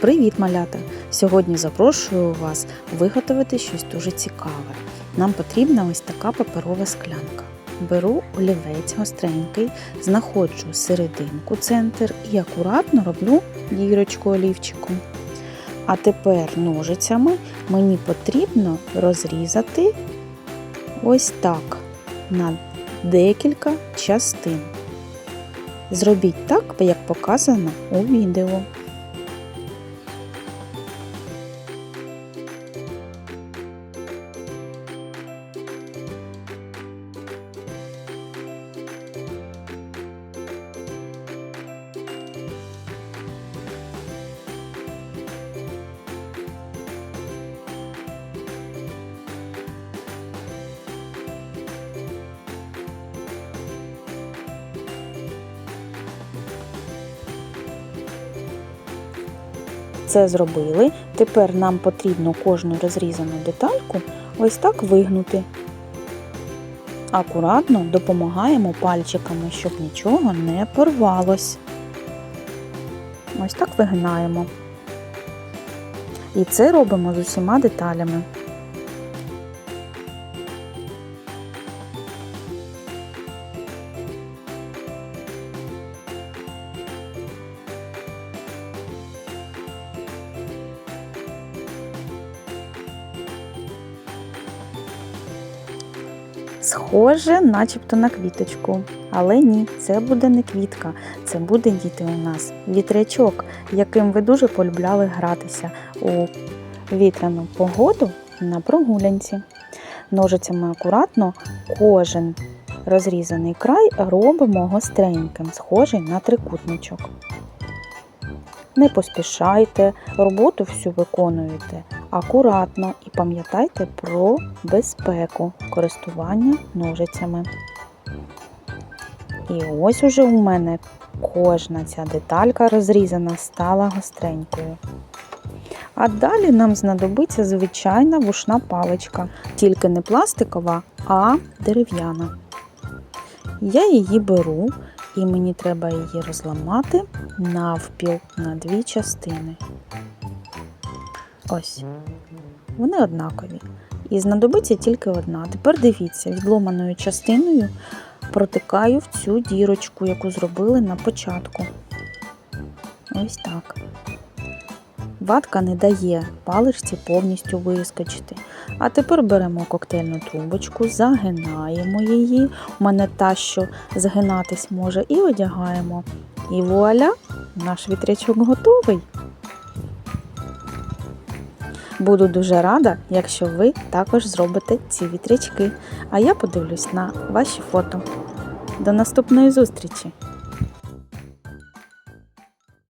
Привіт, малята! Сьогодні запрошую вас виготовити щось дуже цікаве. Нам потрібна ось така паперова склянка. Беру олівець гостренький, знаходжу серединку, центр і акуратно роблю дірочку олівчиком. А тепер ножицями мені потрібно розрізати ось так на декілька частин. Зробіть так, як показано у відео. Це зробили. Тепер нам потрібно кожну розрізану детальку ось так вигнути. Акуратно допомагаємо пальчиками, щоб нічого не порвалось. Ось так вигинаємо. І це робимо з усіма деталями. Схоже, начебто на квіточку. Але ні, це буде не квітка, це буде діти у нас вітрячок, яким ви дуже полюбляли гратися у вітряну погоду на прогулянці. Ножицями акуратно кожен розрізаний край робимо гостреньким, схожий на трикутничок. Не поспішайте, роботу всю виконуєте акуратно і пам'ятайте про безпеку користування ножицями. І ось уже у мене кожна ця деталька розрізана стала гостренькою. А далі нам знадобиться звичайна вушна паличка, тільки не пластикова, а дерев'яна. Я її беру і мені треба її розламати навпіл на дві частини. Ось. Вони однакові. І знадобиться тільки одна. Тепер дивіться, відломаною частиною протикаю в цю дірочку, яку зробили на початку. Ось так. Ватка не дає паличці повністю вискочити. А тепер беремо коктейльну трубочку, загинаємо її. У мене та, що згинатись може, і одягаємо. І вуаля, наш вітрячок готовий. Буду дуже рада, якщо ви також зробите ці вітрячки. А я подивлюсь на ваші фото. До наступної зустрічі!